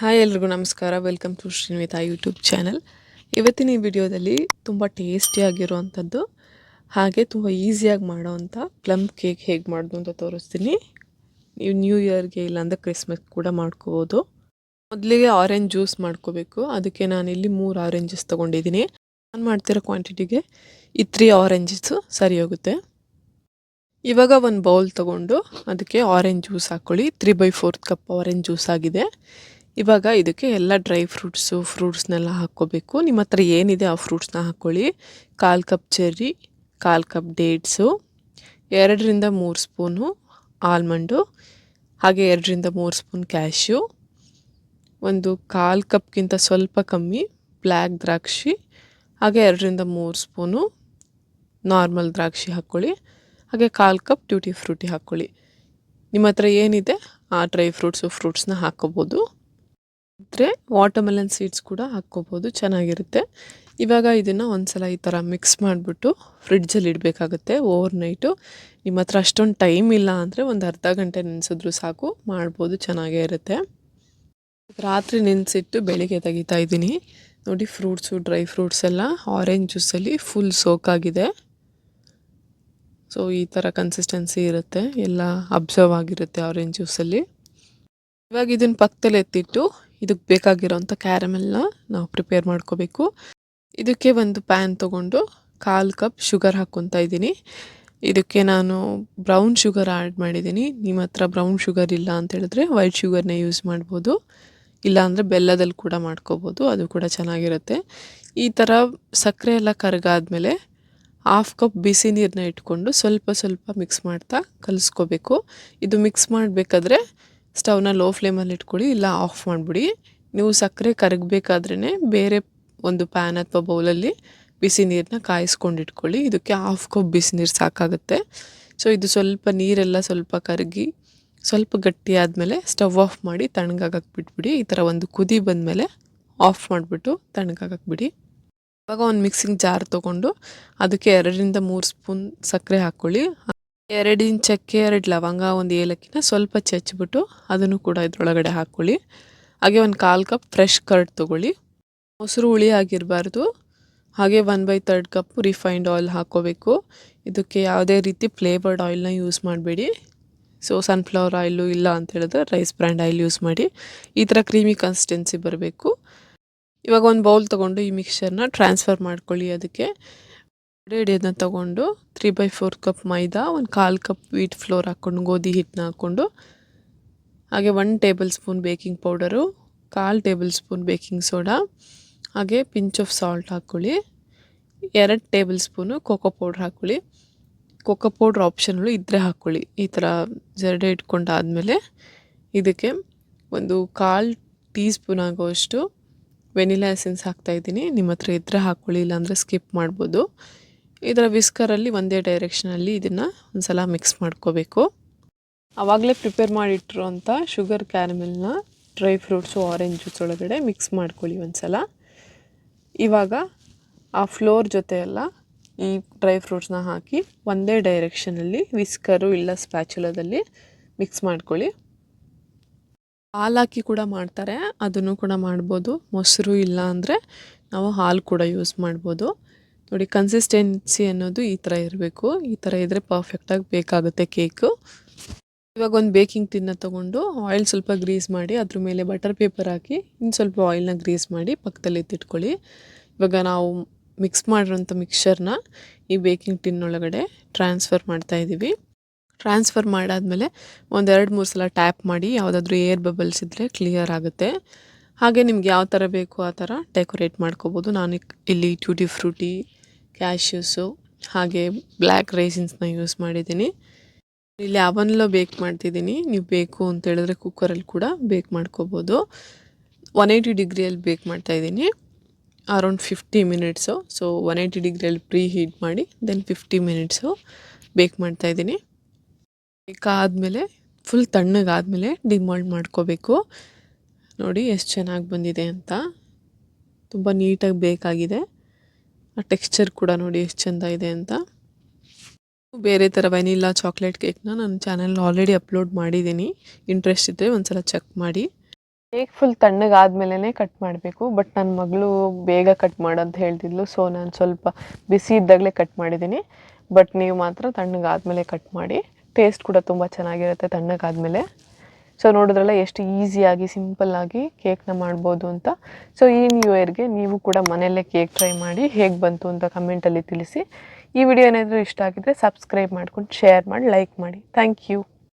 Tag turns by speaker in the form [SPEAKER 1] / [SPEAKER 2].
[SPEAKER 1] Hi ಎಲ್ರಿಗೂ ನಮಸ್ಕಾರ. Welcome to Srinitha YouTube channel ಇವತ್ತಿನ ಈ ವಿಡಿಯೋದಲ್ಲಿ ತುಂಬ ಟೇಸ್ಟಿಯಾಗಿರುವಂಥದ್ದು ಹಾಗೆ ತುಂಬ ಈಸಿಯಾಗಿ ಮಾಡೋವಂಥ ಪ್ಲಮ್ ಕೇಕ್ ಹೇಗೆ ಮಾಡೋದು ಅಂತ ತೋರಿಸ್ತೀನಿ. ನೀವು ನ್ಯೂ ಇಯರ್ಗೆ ಇಲ್ಲಾಂದರೆ ಕ್ರಿಸ್ಮಸ್ ಕೂಡ ಮಾಡ್ಕೋಬೋದು. ಮೊದಲಿಗೆ ಆರೆಂಜ್ ಜ್ಯೂಸ್ ಮಾಡ್ಕೋಬೇಕು. ಅದಕ್ಕೆ ನಾನು ಇಲ್ಲಿ ಮೂರು ಆರೆಂಜಸ್ ತೊಗೊಂಡಿದ್ದೀನಿ. ನಾನು ಮಾಡ್ತಿರೋ ಕ್ವಾಂಟಿಟಿಗೆ ಈ ತ್ರೀ ಆರೆಂಜಸ್ಸು ಸರಿ ಹೋಗುತ್ತೆ. ಇವಾಗ ಒಂದು ಬೌಲ್ ತೊಗೊಂಡು ಅದಕ್ಕೆ ಆರೆಂಜ್ ಜ್ಯೂಸ್ ಹಾಕ್ಕೊಳ್ಳಿ three by fourth cup orange juice ಆಗಿದೆ. ಇವಾಗ ಇದಕ್ಕೆ ಎಲ್ಲ ಡ್ರೈ ಫ್ರೂಟ್ಸು, ಫ್ರೂಟ್ಸ್ನೆಲ್ಲ ಹಾಕ್ಕೋಬೇಕು. ನಿಮ್ಮ ಹತ್ರ ಏನಿದೆ ಆ ಫ್ರೂಟ್ಸ್ನ ಹಾಕ್ಕೊಳ್ಳಿ. ಕಾಲು ಕಪ್ ಚೆರ್ರಿ, ಕಾಲು ಕಪ್ ಡೇಟ್ಸು, ಎರಡರಿಂದ ಮೂರು ಸ್ಪೂನು ಆಲ್ಮಂಡು, ಹಾಗೆ ಎರಡರಿಂದ ಮೂರು ಸ್ಪೂನ್ ಕ್ಯಾಶ್ಯೂ, ಒಂದು ಕಾಲು ಕಪ್ಗಿಂತ ಸ್ವಲ್ಪ ಕಮ್ಮಿ ಬ್ಲ್ಯಾಕ್ ದ್ರಾಕ್ಷಿ, ಹಾಗೆ ಎರಡರಿಂದ ಮೂರು ಸ್ಪೂನು ನಾರ್ಮಲ್ ದ್ರಾಕ್ಷಿ ಹಾಕ್ಕೊಳ್ಳಿ. ಹಾಗೆ ಕಾಲು ಕಪ್ ಟ್ಯೂಟಿ ಫ್ರೂಟಿ ಹಾಕ್ಕೊಳ್ಳಿ. ನಿಮ್ಮ ಹತ್ರ ಏನಿದೆ ಆ ಡ್ರೈ ಫ್ರೂಟ್ಸು, ಫ್ರೂಟ್ಸ್ನ ಹಾಕ್ಕೋಬೋದು. ಇದ್ದರೆ ವಾಟರ್ಮೆಲನ್ ಸೀಡ್ಸ್ ಕೂಡ ಹಾಕ್ಕೋಬೋದು, ಚೆನ್ನಾಗಿರುತ್ತೆ. ಇವಾಗ ಇದನ್ನು ಒಂದ್ಸಲ ಈ ಥರ ಮಿಕ್ಸ್ ಮಾಡಿಬಿಟ್ಟು ಫ್ರಿಡ್ಜಲ್ಲಿ ಇಡಬೇಕಾಗುತ್ತೆ ಓವರ್ ನೈಟು ನಿಮ್ಮ ಹತ್ರ ಅಷ್ಟೊಂದು ಟೈಮ್ ಇಲ್ಲ ಅಂದರೆ ಒಂದು ಅರ್ಧ ಗಂಟೆ ನೆನೆಸಿದ್ರು ಸಾಕು, ಮಾಡ್ಬೋದು, ಚೆನ್ನಾಗೇ ಇರುತ್ತೆ. ರಾತ್ರಿ ನೆನೆಸಿಟ್ಟು ಬೆಳಿಗ್ಗೆ ತೆಗಿತಾ ಇದ್ದೀನಿ. ನೋಡಿ ಫ್ರೂಟ್ಸು ಡ್ರೈ ಫ್ರೂಟ್ಸ್ ಎಲ್ಲ ಆರೆಂಜ್ ಜ್ಯೂಸಲ್ಲಿ ಫುಲ್ ಸೋಕಾಗಿದೆ ಸೊ ಈ ಥರ ಕನ್ಸಿಸ್ಟೆನ್ಸಿ ಇರುತ್ತೆ. ಎಲ್ಲ ಅಬ್ಸರ್ವ್ ಆಗಿರುತ್ತೆ ಆರೆಂಜ್ ಜ್ಯೂಸಲ್ಲಿ ಇವಾಗ ಇದನ್ನು ಪಕ್ಕದಲ್ಲಿ ಎತ್ತಿಟ್ಟು ಇದಕ್ಕೆ ಬೇಕಾಗಿರೋಂಥ ಕ್ಯಾರಮೆಲ್ನ ನಾವು ಪ್ರಿಪೇರ್ ಮಾಡ್ಕೋಬೇಕು. ಇದಕ್ಕೆ ಒಂದು ಪ್ಯಾನ್ ತೊಗೊಂಡು ಕಾಲು ಕಪ್ ಶುಗರ್ ಹಾಕ್ಕೊತಾ ಇದ್ದೀನಿ. ಇದಕ್ಕೆ ನಾನು ಬ್ರೌನ್ ಶುಗರ್ ಆ್ಯಡ್ ಮಾಡಿದ್ದೀನಿ. ನಿಮ್ಮ ಹತ್ರ ಬ್ರೌನ್ ಶುಗರ್ ಇಲ್ಲ ಅಂತ ಹೇಳಿದ್ರೆ ವೈಟ್ ಶುಗರ್ನೇ ಯೂಸ್ ಮಾಡ್ಬೋದು. ಇಲ್ಲಾಂದರೆ ಬೆಲ್ಲದಲ್ಲಿ ಕೂಡ ಮಾಡ್ಕೋಬೋದು. ಅದು ಕೂಡ ಚೆನ್ನಾಗಿರುತ್ತೆ. ಈ ಥರ ಸಕ್ಕರೆ ಎಲ್ಲ ಕರಗಾದ್ಮೇಲೆ ಹಾಫ್ ಕಪ್ ಬಿಸಿ ನೀರನ್ನ ಇಟ್ಕೊಂಡು ಸ್ವಲ್ಪ ಸ್ವಲ್ಪ ಮಿಕ್ಸ್ ಮಾಡ್ತಾ ಕಲಿಸ್ಕೋಬೇಕು. ಇದು ಮಿಕ್ಸ್ ಮಾಡಬೇಕಾದ್ರೆ ಸ್ಟವ್ನ ಲೋ ಫ್ಲೇಮಲ್ಲಿ ಇಟ್ಕೊಳ್ಳಿ ಇಲ್ಲ ಆಫ್ ಮಾಡಿಬಿಡಿ. ನೀವು ಸಕ್ಕರೆ ಕರಗಬೇಕಾದ್ರೇ ಬೇರೆ ಒಂದು ಪ್ಯಾನ್ ಅಥವಾ ಬೌಲಲ್ಲಿ ಬಿಸಿ ನೀರನ್ನ ಕಾಯಿಸ್ಕೊಂಡು ಇಟ್ಕೊಳ್ಳಿ. ಇದಕ್ಕೆ ಹಾಫ್ ಕಪ್ ಬಿಸಿ ನೀರು ಸಾಕಾಗುತ್ತೆ. ಸೊ ಇದು ಸ್ವಲ್ಪ ನೀರೆಲ್ಲ ಸ್ವಲ್ಪ ಕರಗಿ, ಸ್ವಲ್ಪ ಗಟ್ಟಿ ಆದಮೇಲೆ ಸ್ಟವ್ ಆಫ್ ಮಾಡಿ ತಣ್ಣಗಾಗಕ್ಕೆ ಬಿಟ್ಬಿಡಿ ಈ ಥರ ಒಂದು ಕುದಿ ಬಂದಮೇಲೆ ಆಫ್ ಮಾಡಿಬಿಟ್ಟು ತಣ್ಣಗಾಗಕ್ಕೆ ಬಿಡಿ ಇವಾಗ ಒಂದು ಮಿಕ್ಸಿಂಗ್ ಜಾರ್ ತೊಗೊಂಡು ಅದಕ್ಕೆ ಎರಡರಿಂದ ಮೂರು ಸ್ಪೂನ್ ಸಕ್ಕರೆ ಹಾಕ್ಕೊಳ್ಳಿ. ಎರಡಿನ ಚಕ್ಕೆ ಎರಡು ಲವಂಗ, ಒಂದು ಏಲಕ್ಕಿನ ಸ್ವಲ್ಪ ಚಚ್ಚಿಬಿಟ್ಟು ಅದನ್ನು ಕೂಡ ಇದರೊಳಗಡೆ ಹಾಕ್ಕೊಳ್ಳಿ. ಹಾಗೆ ಒಂದು ಕಾಲು ಕಪ್ ಫ್ರೆಶ್ ಕರ್ಡ್ ತೊಗೊಳ್ಳಿ. ಮೊಸರು ಹುಳಿ ಆಗಿರಬಾರ್ದು. ಹಾಗೆ one by third cup refined oil ಹಾಕ್ಕೋಬೇಕು. ಇದಕ್ಕೆ ಯಾವುದೇ ರೀತಿ ಫ್ಲೇವರ್ಡ್ ಆಯಿಲ್ನ ಯೂಸ್ ಮಾಡಬೇಡಿ. ಸೊ ಸನ್ಫ್ಲವರ್ ಆಯಿಲು ಇಲ್ಲ ಅಂತ ಹೇಳಿದ್ರೆ ರೈಸ್ ಬ್ರ್ಯಾಂಡ್ ಆಯಿಲ್ ಯೂಸ್ ಮಾಡಿ. ಈ ಥರ ಕ್ರೀಮಿ ಕನ್ಸಿಸ್ಟೆನ್ಸಿ ಬರಬೇಕು. ಇವಾಗ ಒಂದು ಬೌಲ್ ತೊಗೊಂಡು ಈ ಮಿಕ್ಸ್ಚರ್ನ ಟ್ರಾನ್ಸ್ಫರ್ ಮಾಡ್ಕೊಳ್ಳಿ ಅದಕ್ಕೆ. ಹಿಡಿಯೋದನ್ನ ತೊಗೊಂಡು three by four cup maida, ಒಂದು ಕಾಲು ಕಪ್ ವೀಟ್ ಫ್ಲೋರ್ ಹಾಕ್ಕೊಂಡು, ಗೋಧಿ ಹಿಟ್ಟನ್ನ ಹಾಕ್ಕೊಂಡು, ಹಾಗೆ one tablespoon baking powder ಕಾಲು ಟೇಬಲ್ ಸ್ಪೂನ್ ಬೇಕಿಂಗ್ ಸೋಡಾ ಹಾಗೆ ಪಿಂಚ್ ಆಫ್ ಸಾಲ್ಟ್ ಹಾಕ್ಕೊಳ್ಳಿ. ಎರಡು ಟೇಬಲ್ ಸ್ಪೂನು ಕೋಕೋ ಪೌಡ್ರ್ ಹಾಕ್ಕೊಳ್ಳಿ ಕೋಕೋ ಪೌಡ್ರ್ ಆಪ್ಷನ್ಗಳು ಇದ್ದರೆ ಹಾಕ್ಕೊಳ್ಳಿ. ಈ ಥರ ಜರಡೆ ಇಟ್ಕೊಂಡಾದಮೇಲೆ ಇದಕ್ಕೆ ಒಂದು ಕಾಲು ಟೀ ಸ್ಪೂನ್ ಆಗೋಷ್ಟು ವೆನಿಲಾ ಎಸೆನ್ಸ್ ಹಾಕ್ತಾಯಿದ್ದೀನಿ ನಿಮ್ಮ ಹತ್ರ ಇದ್ದರೆ ಹಾಕ್ಕೊಳ್ಳಿ, ಇಲ್ಲಾಂದರೆ ಸ್ಕಿಪ್ ಮಾಡ್ಬೋದು. ಇದರ ವಿಸ್ಕರಲ್ಲಿ ಒಂದೇ ಡೈರೆಕ್ಷನಲ್ಲಿ ಇದನ್ನು ಒಂದು ಸಲ ಮಿಕ್ಸ್ ಮಾಡ್ಕೋಬೇಕು ಆವಾಗಲೇ ಪ್ರಿಪೇರ್ ಮಾಡಿಟ್ಟಿರುವಂಥ ಶುಗರ್ ಕ್ಯಾರಮೆಲ್ನ ಡ್ರೈ ಫ್ರೂಟ್ಸು ಆರೆಂಜ್ ಜ್ಯೂಸ್ ಒಳಗಡೆ ಮಿಕ್ಸ್ ಮಾಡ್ಕೊಳ್ಳಿ ಒಂದು ಸಲ ಇವಾಗ ಆ ಫ್ಲೋರ್ ಜೊತೆ ಎಲ್ಲ ಈ ಡ್ರೈ ಫ್ರೂಟ್ಸ್ನ ಹಾಕಿ ಒಂದೇ ಡೈರೆಕ್ಷನಲ್ಲಿ ವಿಸ್ಕರು ಇಲ್ಲ ಸ್ಪ್ಯಾಚುಲದಲ್ಲಿ ಮಿಕ್ಸ್ ಮಾಡ್ಕೊಳ್ಳಿ. ಹಾಲು ಹಾಕಿ ಕೂಡ ಮಾಡ್ತಾರೆ, ಅದನ್ನು ಕೂಡ ಮಾಡ್ಬೋದು. ಮೊಸರು ಇಲ್ಲ ಅಂದರೆ ನಾವು ಹಾಲು ಕೂಡ ಯೂಸ್ ಮಾಡ್ಬೋದು. ನೋಡಿ ಕನ್ಸಿಸ್ಟೆನ್ಸಿ ಅನ್ನೋದು ಈ ಥರ ಇರಬೇಕು. ಈ ಥರ ಇದ್ದರೆ ಪರ್ಫೆಕ್ಟಾಗಿ ಬೇಕಾಗುತ್ತೆ ಕೇಕು ಇವಾಗ ಒಂದು ಬೇಕಿಂಗ್ ಟಿನ್ನ ತೊಗೊಂಡು ಆಯಿಲ್ ಸ್ವಲ್ಪ ಗ್ರೀಸ್ ಮಾಡಿ, ಅದ್ರ ಮೇಲೆ ಬಟರ್ ಪೇಪರ್ ಹಾಕಿ ಇನ್ನು ಸ್ವಲ್ಪ ಆಯಿಲ್ನ ಗ್ರೀಸ್ ಮಾಡಿ ಪಕ್ಕದಲ್ಲಿ ಎತ್ತಿಟ್ಕೊಳ್ಳಿ ಇವಾಗ ನಾವು ಮಿಕ್ಸ್ ಮಾಡಿರೋಂಥ ಮಿಕ್ಸರ್ನ ಈ ಬೇಕಿಂಗ್ ಟಿನ್ ಒಳಗಡೆ ಟ್ರಾನ್ಸ್ಫರ್ ಮಾಡ್ತಾಯಿದ್ದೀವಿ ಟ್ರಾನ್ಸ್ಫರ್ ಮಾಡಾದಮೇಲೆ ಒಂದೆರಡು ಮೂರು ಸಲ ಟ್ಯಾಪ್ ಮಾಡಿ, ಯಾವುದಾದ್ರೂ ಏರ್ ಬಬಲ್ಸ್ ಇದ್ದರೆ ಕ್ಲಿಯರ್ ಆಗುತ್ತೆ. ಹಾಗೆ ನಿಮ್ಗೆ ಯಾವ ಥರ ಬೇಕು ಆ ಥರ ಡೆಕೋರೇಟ್ ಮಾಡ್ಕೋಬೋದು. ನಾನು ಇಲ್ಲಿ ಟ್ಯೂಟಿ ಫ್ರೂಟಿ ಕ್ಯಾಶ್ಯೂಸು ಹಾಗೆ ಬ್ಲ್ಯಾಕ್ ರೈಸಿನ್ಸ್ನ ಯೂಸ್ ಮಾಡಿದ್ದೀನಿ. ಇಲ್ಲಿ ಅವನ್ಲೋ ಬೇಕ್ ಮಾಡ್ತಿದ್ದೀನಿ. ನೀವು ಬೇಕು ಅಂತ ಹೇಳಿದ್ರೆ ಕುಕ್ಕರಲ್ಲಿ ಕೂಡ ಬೇಕ್ ಮಾಡ್ಕೋಬೋದು. ಒನ್ ಏಯ್ಟಿ ಡಿಗ್ರಿಯಲ್ಲಿ ಬೇಕ್ ಮಾಡ್ತಾಯಿದ್ದೀನಿ around fifty minutes. So, one eighty ಡಿಗ್ರಿಯಲ್ಲಿ ಪ್ರೀ ಹೀಟ್ ಮಾಡಿ, ದೆನ್ ಫಿಫ್ಟಿ ಮಿನಿಟ್ಸು ಬೇಕ್ ಮಾಡ್ತಾಯಿದ್ದೀನಿ ಬೇಕಾದಮೇಲೆ, ಫುಲ್ ತಣ್ಣಗಾದಮೇಲೆ ಡಿಮಾಲ್ಡ್ ಮಾಡ್ಕೋಬೇಕು. ನೋಡಿ, ಎಷ್ಟು ಚೆನ್ನಾಗಿ ಬಂದಿದೆ ಅಂತ. ತುಂಬ ನೀಟಾಗಿ ಬೇಕಾಗಿದೆ. ಟೆಕ್ಸ್ಚರ್ ಕೂಡ ನೋಡಿ ಎಷ್ಟು ಚೆಂದ ಇದೆ ಅಂತ. ಬೇರೆ ಥರ ವೆನಿಲ್ಲಾ ಚಾಕ್ಲೇಟ್ ಕೇಕ್ನ ನನ್ನ ಚಾನಲ್ ಆಲ್ರೆಡಿ ಅಪ್ಲೋಡ್ ಮಾಡಿದ್ದೀನಿ. ಇಂಟ್ರೆಸ್ಟ್ ಇದ್ದರೆ ಒಂದು ಸಲ ಚೆಕ್ ಮಾಡಿ ಕೇಕ್ ಫುಲ್ ತಣ್ಣಗಾದ್ಮೇಲೆ ಕಟ್ ಮಾಡಬೇಕು ಬಟ್ ನನ್ನ ಮಗಳು ಬೇಗ ಕಟ್ ಮಾಡಂತ ಹೇಳ್ತಿದ್ಲು ಸೊ ನಾನು ಸ್ವಲ್ಪ ಬಿಸಿ ಇದ್ದಾಗಲೇ ಕಟ್ ಮಾಡಿದ್ದೀನಿ ಬಟ್ ನೀವು ಮಾತ್ರ ತಣ್ಣಗಾದ್ಮೇಲೆ ಕಟ್ ಮಾಡಿ ಟೇಸ್ಟ್ ಕೂಡ ತುಂಬ ಚೆನ್ನಾಗಿರುತ್ತೆ ತಣ್ಣಗಾದ್ಮೇಲೆ ಸೊ ನೋಡಿದ್ರಲ್ಲ ಎಷ್ಟು ಈಸಿಯಾಗಿ ಸಿಂಪಲ್ಲಾಗಿ ಕೇಕ್ನ ಮಾಡ್ಬೋದು ಅಂತ. ಸೊ ಈ ನ್ಯೂ ಇಯರ್ಗೆ ನೀವು ಕೂಡ ಮನೆಯಲ್ಲೇ ಕೇಕ್ ಟ್ರೈ ಮಾಡಿ ಹೇಗೆ ಬಂತು ಅಂತ ಕಮೆಂಟಲ್ಲಿ ತಿಳಿಸಿ. ಈ ವಿಡಿಯೋ ಏನಾದರೂ ಇಷ್ಟ ಆಗಿದ್ದರೆ ಸಬ್ಸ್ಕ್ರೈಬ್ ಮಾಡ್ಕೊಂಡು ಶೇರ್ ಮಾಡಿ ಲೈಕ್ ಮಾಡಿ. Thank you